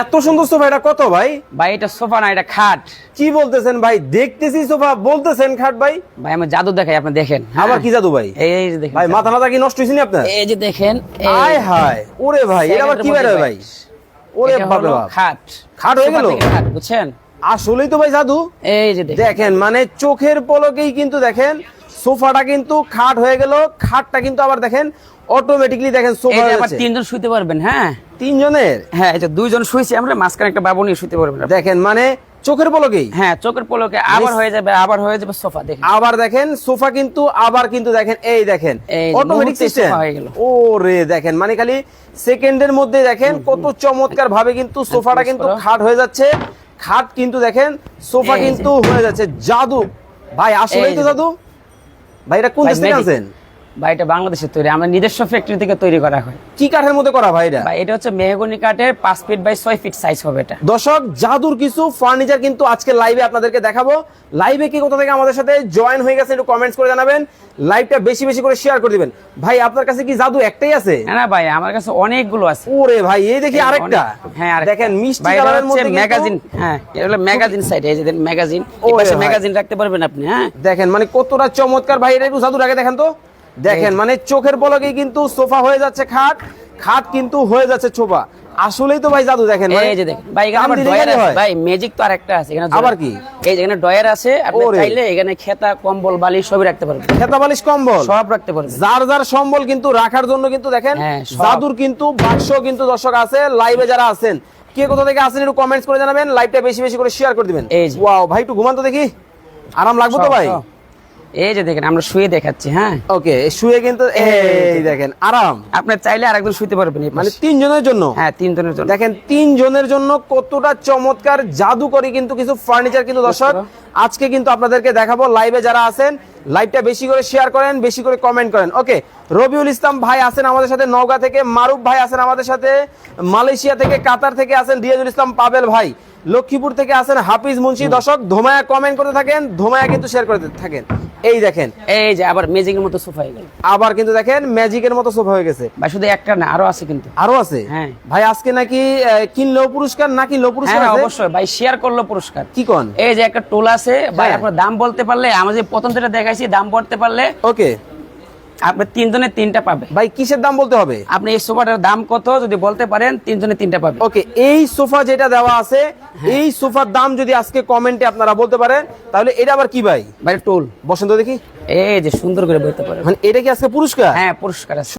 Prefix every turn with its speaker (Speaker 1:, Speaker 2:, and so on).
Speaker 1: এত সুন্দর সোফা এটা কত ভাই?
Speaker 2: ভাই এটা সোফা না এটা খাট।
Speaker 1: কি বলতেছেন ভাই? দেখতেছি সোফা বলতেছেন খাট ভাই?
Speaker 2: ভাই আমি জাদু দেখাই আপনি দেখেন। হ্যাঁ?
Speaker 1: আবার কি জাদু ভাই?
Speaker 2: এই যে দেখেন
Speaker 1: ভাই মাথা মাথা কি নষ্ট হয়েছে নি আপনার?
Speaker 2: এই যে দেখেন
Speaker 1: আয় হায় ওরে ভাই এটা আবার কি বের হয় ভাই? ওরে বাপ।
Speaker 2: খাট।
Speaker 1: খাট হয়ে গেল?
Speaker 2: খাট বুঝছেন?
Speaker 1: আসলেই তো ভাই জাদু।
Speaker 2: এই যে দেখেন
Speaker 1: মানে চোখের পলকেই কিন্তু দেখেন সোফাটা কিন্তু খাট হয়ে গেল খাটটা কিন্তু আবার দেখেন অটোমেটিকলি দেখেন সোফা
Speaker 2: আবার তিনজন শুইতে পারবেন হ্যাঁ?
Speaker 1: তিনজনের?
Speaker 2: হ্যাঁ এই যে দুইজন শুইছি আমরা মাঝখানে একটা বাবু নিয়ে শুইতে পারবেন
Speaker 1: দেখেন মানে চোখের পলকেই।
Speaker 2: হ্যাঁ চোখের পলকে আবার হয়ে যাবে আবার হয়ে যাবে সোফা দেখেন।
Speaker 1: আবার দেখেন সোফা কিন্তু আবার কিন্তু দেখেন এই দেখেন অটোমেটিক সিস্টেম
Speaker 2: হয়ে গেল।
Speaker 1: ও রে দেখেন মানে খালি সেকেন্ডের মধ্যে দেখেন কত চমৎকার ভাবে কিন্তু সোফাটা কিন্তু
Speaker 2: করো।
Speaker 1: খাট হয়ে যাচ্ছে। খাট কিন্তু দেখেন সোফা কিন্তু হয়ে যাচ্ছে। জাদু। ভাই আসলেই তো জাদু। ভাই এটা কোন দেশ থেকে
Speaker 2: magic। ভাই এটা বাংলাদেশের তৈরি আমরা নিজস্ব ফ্যাক্টরি থেকে তৈরি করা হয়।
Speaker 1: কি কাঠের মধ্যে করা ভাই এটা?
Speaker 2: এটা হচ্ছে মেহগনি কাঠের পাঁচ ফিট বাই ছয় ফিট সাইজ হবে এটা।
Speaker 1: দর্শক জাদুর কিছু ফার্নিচার কিন্তু আজকে লাইভে আপনাদেরকে দেখাবো। লাইভে কি কোথা থেকে আমাদের সাথে জয়েন হয়ে গেছে একটু কমেন্টস করে জানাবেন। লাইভটা বেশি বেশি করে শেয়ার করে দিবেন। ভাই আপনার কাছে কি জাদু একটাই আছে?
Speaker 2: না ভাই আমার কাছে অনেকগুলো আছে।
Speaker 1: ওরে ভাই এই দেখি আরেকটা।
Speaker 2: হ্যাঁ আরেকটা।
Speaker 1: দেখেন মিষ্টি কালারের মধ্যে
Speaker 2: ম্যাগাজিন হ্যাঁ এটা হলো ম্যাগাজিন সাইড এই যে ম্যাগাজিন এই পাশে ম্যাগাজিন রাখতে পারবেন আপনি হ্যাঁ?
Speaker 1: দেখেন মানে কতটা চমৎকার। ভাই এটা একটু জাদুর আগে দেখেন তো। দেখেন মানে চোখের পলকেই কিন্তু সোফা হয়ে যাচ্ছে খাট খাট কিন্তু হয়ে যাচ্ছে ছোপা। আসলেই তো ভাই জাদু দেখেন মানে
Speaker 2: এই যে দেখেন ভাই এখানে আবার ডয়ার আছে। ভাই ম্যাজিক তো আরেকটা আছে এখানে
Speaker 1: আবার কি?
Speaker 2: এই যে এখানে ডয়ার আছে আপনি চাইলে এখানে খেতা কম্বল বালি সবই রাখতে পারবেন।
Speaker 1: খেতা বালিশ কম্বল?
Speaker 2: সব রাখতে পারবেন।
Speaker 1: যার যার সম্বল কিন্তু রাখার জন্য কিন্তু দেখেন
Speaker 2: হ্যাঁ,
Speaker 1: জাদুর কিন্তু বাক্স কিন্তু দর্শক আছে লাইভে যারা আছেন কে কোথা থেকে আছেন একটু কমেন্টস করে জানাবেন লাইভটা বেশি বেশি করে শেয়ার করে দিবেন। ওয়াও ভাই একটু ঘুমান তো দেখি। আরাম লাগবে তো ভাই।
Speaker 2: এই যে দেখেন আমরা শুয়ে দেখাচ্ছি হ্যাঁ?
Speaker 1: ওকে শুয়ে কিন্তু এই দেখেন আরাম।
Speaker 2: আপনি চাইলে আরেকজন শুইতে পারবেন
Speaker 1: মানে তিনজনের জন্য?
Speaker 2: হ্যাঁ তিনজনের জন্য।
Speaker 1: দেখেন তিনজনের জন্য কতটা চমৎকার জাদুকরি কিন্তু কিছু ফার্নিচার কিন্তু দর্শক আজকে কিন্তু আপনাদেরকে দেখাবো লাইভে যারা আছেন লাইভটা বেশি করে শেয়ার করেন বেশি করে কমেন্ট করেন। ওকে রবিউল ইসলাম ভাই আছেন আমাদের সাথে নওগাঁ থেকে মারুফ ভাই আছেন আমাদের সাথে মালয়েশিয়া থেকে কাতার থেকে আছেন রিয়াজুল ইসলাম পাবেল ভাই লক্ষ্মীপুর থেকে আছেন হাফিজ মুন্সি দর্শক ধোমায়া কমেন্ট করতে থাকেন ধোমায়া কিন্তু শেয়ার করতে থাকেন। এই দেখেন।
Speaker 2: এই যে আবার ম্যাজিকের মতো সোফা হয়ে গেল।
Speaker 1: আবার কিন্তু দেখেন ম্যাজিকের মতো সোফা হয়ে গেছে।
Speaker 2: ভাই শুধু একটা না আরও আছে কিন্তু।
Speaker 1: আরও আছে?
Speaker 2: হ্যাঁ।
Speaker 1: ভাই আজকে নাকি কিনলেও পুরস্কার? না কিনলেও পুরস্কার
Speaker 2: হ্যাঁ অবশ্যই। ভাই শেয়ার করল পুরস্কার।
Speaker 1: কি কোন?
Speaker 2: এই যে একটা টোল আছে। ভাই
Speaker 1: হ্যাঁ।
Speaker 2: আপনার দাম বলতে পারলে আমাদের প্রথম যেটা দেখাইছি দাম পড়তে পারলে
Speaker 1: ওকে।
Speaker 2: আপনি তিনজনের তিনটা পাবে।
Speaker 1: ভাই কিসের দাম বলতে হবে?
Speaker 2: আপনি এই সোফাটার দাম কত যদি বলতে পারেন তিনজনের তিনটা পাবে।
Speaker 1: ওকে এই সোফা যেটা দেওয়া আছে এই সোফার দাম যদি আজকে কমেন্টে আপনারা বলতে পারেন তাহলে এটা আবার কি ভাই?
Speaker 2: ভাই টোল।
Speaker 1: বসন্ত দেখি।
Speaker 2: এই যে সুন্দর করে বলতে পারেন।
Speaker 1: মানে এটা কি আজকে পুরস্কার?
Speaker 2: হ্যাঁ পুরস্কার আছে।